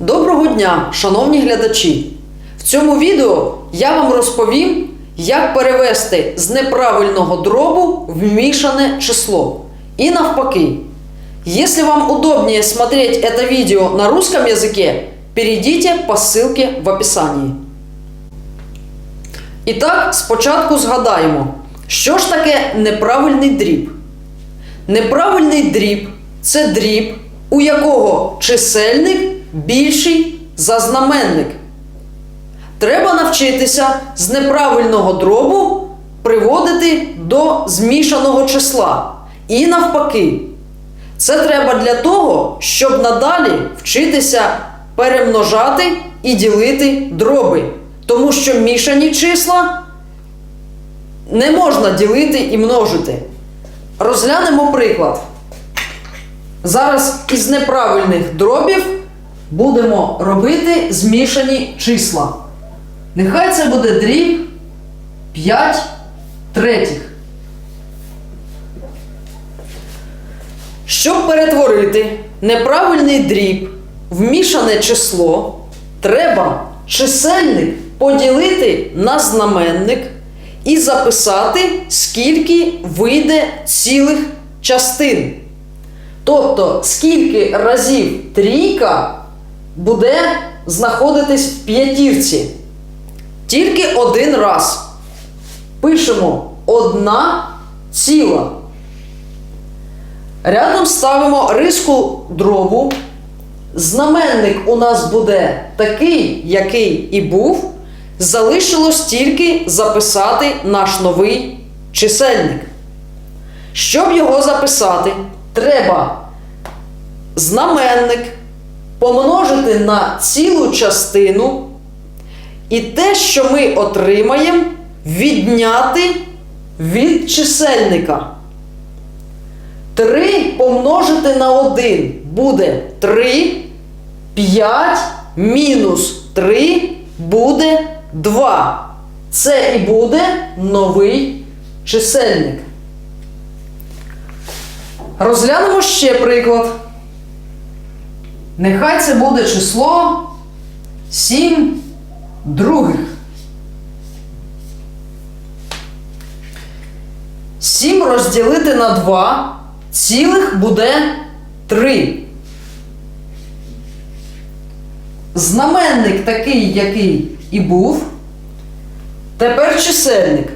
Доброго дня, шановні глядачі! В цьому відео я вам розповім, як перевести з неправильного дробу в мішане число. И навпаки. Если вам удобнее смотреть это видео на русском языке, перейдите по ссылке в описании. І так, спочатку згадаємо, що ж таке неправильний дріб. Неправильний дріб це дріб, у якого чисельник більший за знаменник. Треба навчитися з неправильного дробу приводити до змішаного числа. І навпаки. Це треба для того, щоб надалі вчитися перемножати і ділити дроби. Тому що мішані числа не можна ділити і множити. Розглянемо приклад. Зараз із неправильних дробів будемо робити змішані числа. Нехай це буде дріб 5 третіх. Щоб перетворити неправильний дріб в мішане число, треба чисельник поділити на знаменник і записати, скільки вийде цілих частин. Тобто, скільки разів трійка буде знаходитись в п'ятірці. Тільки один раз. Пишемо одна ціла. Рядом ставимо риску дробу. Знаменник у нас буде такий, який і був. Залишилось тільки записати наш новий чисельник. Щоб його записати, треба знаменник помножити на цілу частину. І те, що ми отримаємо, відняти від чисельника. 3 помножити на 1 буде 3. 5 мінус 3 буде 2. Це і буде новий чисельник. Розглянемо ще приклад. Нехай це буде число 7 других. 7 розділити на 2 цілих буде 3. Знаменник такий, який і був. Тепер чисельник.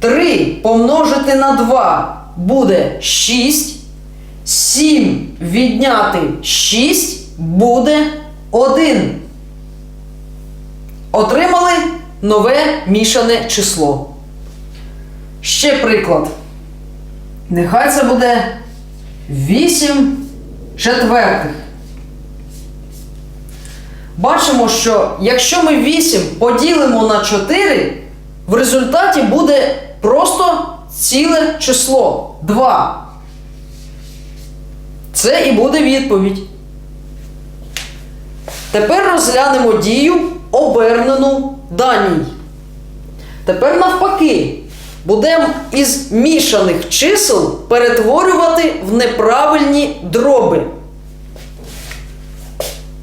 3 помножити на 2 буде 6. 7 відняти 6 буде 1. Отримали нове мішане число. Ще приклад. Нехай це буде 8 четвертих. Бачимо, що якщо ми 8 поділимо на 4, в результаті буде просто ціле число 2. Це і буде відповідь. Тепер розглянемо дію обернену даній. Тепер навпаки. Будемо із мішаних чисел перетворювати в неправильні дроби.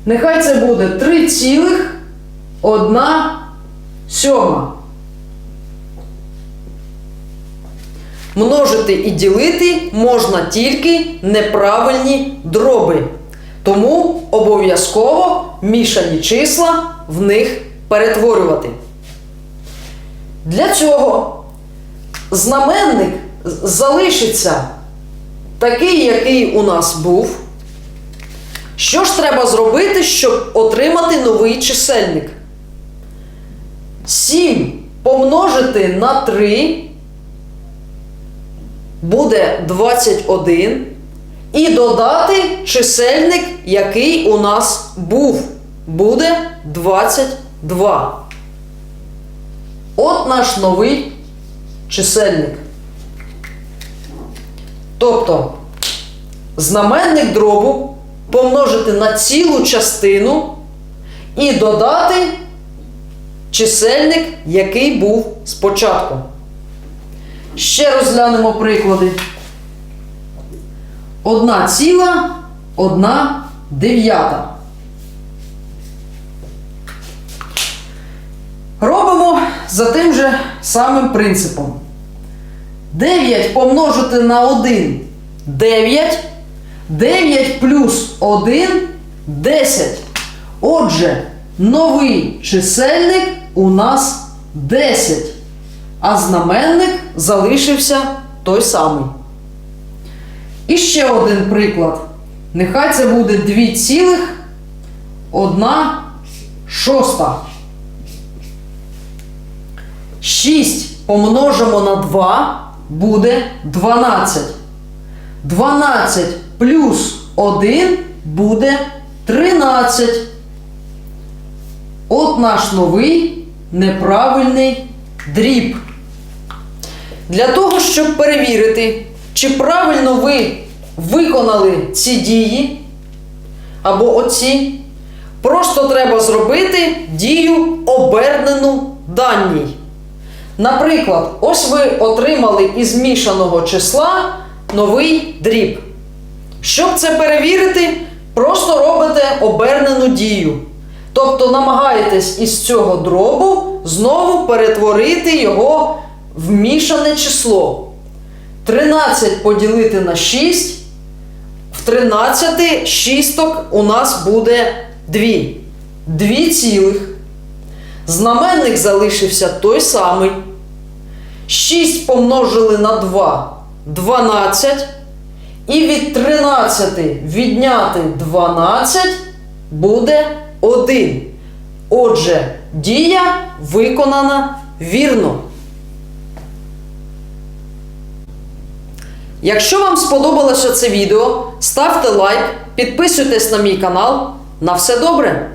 Нехай це буде 3,1 сьома. Множити і ділити можна тільки неправильні дроби. Тому обов'язково мішані числа в них перетворювати. Для цього знаменник залишиться такий, який у нас був. Що ж треба зробити, щоб отримати новий чисельник? 7 помножити на 3 буде 21. І додати чисельник, який у нас був, буде 22. От наш новий чисельник. Тобто знаменник дробу помножити на цілу частину і додати чисельник, який був спочатку. Ще розглянемо приклади. Одна ціла, одна дев'ята. Робимо за тим же самим принципом. 9 помножити на 1 9. 9 плюс 1 10. Отже, новий чисельник у нас 10. А знаменник залишився той самий. І ще один приклад. Нехай це буде 2 цілих 1 шоста. 6 помножимо на 2 буде 12. 12 плюс 1 буде 13. От наш новий неправильний дріб. Для того, щоб перевірити, чи правильно ви виконали ці дії або оці, просто треба зробити дію обернену даній. Наприклад, ось ви отримали із мішаного числа новий дріб. Щоб це перевірити, просто робите обернену дію. Тобто намагаєтесь із цього дробу знову перетворити його в мішане число. 13 поділити на 6. В 13 шісток у нас буде 2. 2 цілих. Знаменник залишився той самий. 6 помножили на 2 12. І від 13 відняти 12 буде 1. Отже, дія виконана вірно. Якщо вам сподобалося це відео, ставте лайк, підписуйтесь на мій канал. На все добре!